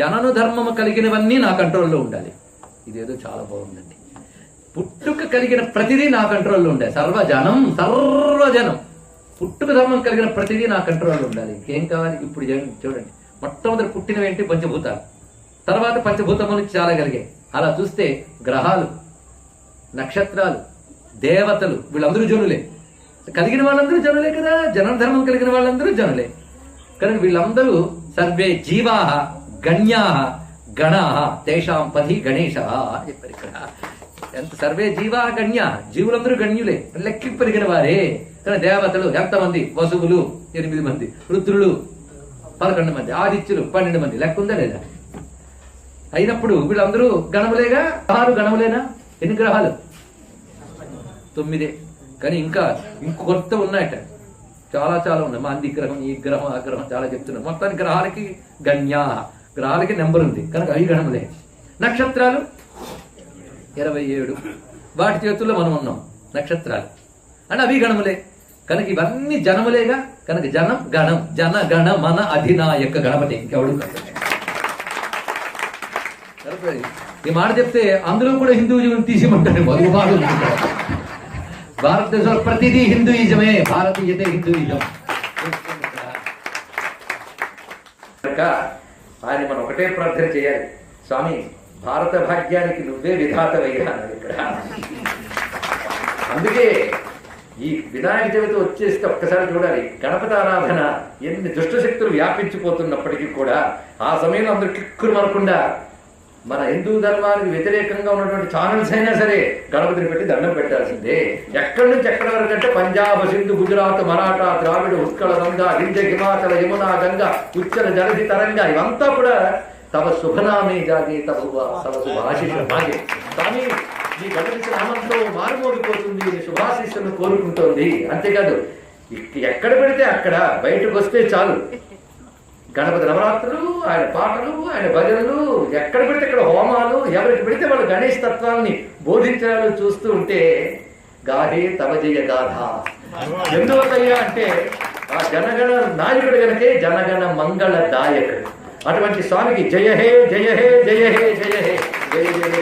జనను ధర్మము కలిగినవన్నీ నా కంట్రోల్లో ఉండాలి. ఇదేదో చాలా బాగుందండి. పుట్టుక కలిగిన ప్రతిదీ నా కంట్రోల్లో ఉండాలి. సర్వజనం సర్వజనం. పుట్టుక ధర్మం కలిగిన ప్రతిదీ నా కంట్రోల్లో ఉండాలి. ఇంకేం కావాలి? ఇప్పుడు చూడండి- మొట్టమొదటి పుట్టినవి ఏంటి? పంచభూతాలు. తర్వాత పంచభూతములు చాలా కలిగాయి. అలా చూస్తే గ్రహాలు నక్షత్రాలు దేవతలు వీళ్ళందరూ జనులే. కలిగిన వాళ్ళందరూ జనులే కదా? జన ధర్మం కలిగిన వాళ్ళందరూ జనులే. కనుక వీళ్ళందరూ సర్వే జీవాహ గణ్యా గణ తేషాం పది గణేశ అని చెప్పారు ఇక్కడ ఎంత సర్వే జీవా గణ్య జీవులందరూ గణ్యులే. లెక్కి పెరిగిన వారే. కానీ దేవతలు ఎంతమంది వసువులు ఎనిమిది మంది. రుద్రులు పదకొండు మంది. ఆదిత్యులు పన్నెండు మంది. లెక్క ఉందా లేదా? అయినప్పుడు వీళ్ళందరూ గణములేగా? గ్రహాలు గణములేనా? ఎన్ని గ్రహాలు? తొమ్మిదే. కానీ ఇంకా ఇంకొంత ఉన్నాయట. చాలా చాలా ఉన్నాయి. మా అంది గ్రహం ఈ గ్రహం ఆ గ్రహం చాలా చెప్తున్నారు. మొత్తానికి గ్రహాలకి గణ్యా. గ్రహాలకి నెంబర్ ఉంది. కనుక అవి గణములే. నక్షత్రాలు? ఇరవై ఏడు. వాటి చేతుల్లో మనం ఉన్నాం. నక్షత్రాలు. అంటే అవి గణములే. కనుక ఇవన్నీ జనములేగా? కనుక జనం గణం. జన గణ మన అధినాయక గణపతి. ఇంకెవడు ఈ మాట చెప్తే అందులో కూడా హిందూజం తీసిమంటాడు మధుబాలు భారతదేశంలో ప్రతిదీ హిందూయిజమే. భారతీయతే హిందూయిజం. ఆయన మనం ఒకటే ప్రార్థన చేయాలి. స్వామి భారత భాగ్యానికి నువ్వే విధాతవయ్యా అన్నాడు ఇక్కడ. అందుకే ఈ వినాయక చవితి వచ్చేస్తే ఒక్కసారి చూడాలి. గణపతి ఆరాధన ఎన్ని దుష్ట శక్తులు వ్యాపించిపోతున్నప్పటికీ కూడా ఆ సమయంలో అందరూ కిక్కురు మనకుండా మన హిందూ ధర్మానికి వ్యతిరేకంగా ఉన్నటువంటి ఛానల్స్ అయినా సరే గణపతిని పెట్టి దండం పెట్టాల్సిందే. ఎక్కడి నుంచి ఎక్కడి వరకు అంటే పంజాబ్ సింధు గుజరాత్ మరాఠా ద్రావిడ ఉత్కళ రంగ వింధ్య హిమాచల యమునా గంగ ఉచ్చల జలధి తరంగా ఇవంతా కూడా తమ శుభనామే జాగే తమ తమ శుభాశిష కానీ ఈ గణపతి నామంతో మారుమోగిపోతుంది ఈ కోరుకుంటోంది. అంతేకాదు ఎక్కడ పెడితే అక్కడ బయటకు వస్తే చాలు. గణపతి నవరాత్రులు ఆయన పాటలు ఆయన భజనలు ఎక్కడ పెడితే ఇక్కడ హోమాలు ఎవరికి పెడితే వాళ్ళు గణేష్ తత్వాన్ని బోధించాలని చూస్తూ ఉంటే గాహే తవ గాథ. ఎందువల్లయ్యా అంటే ఆ జనగణ నాయకుడు గనకే జనగణ మంగళ దాయకుడు అటువంటి స్వామికి జయ హే జయ హే జయ హే జయ హే జయ జయ జయ జయ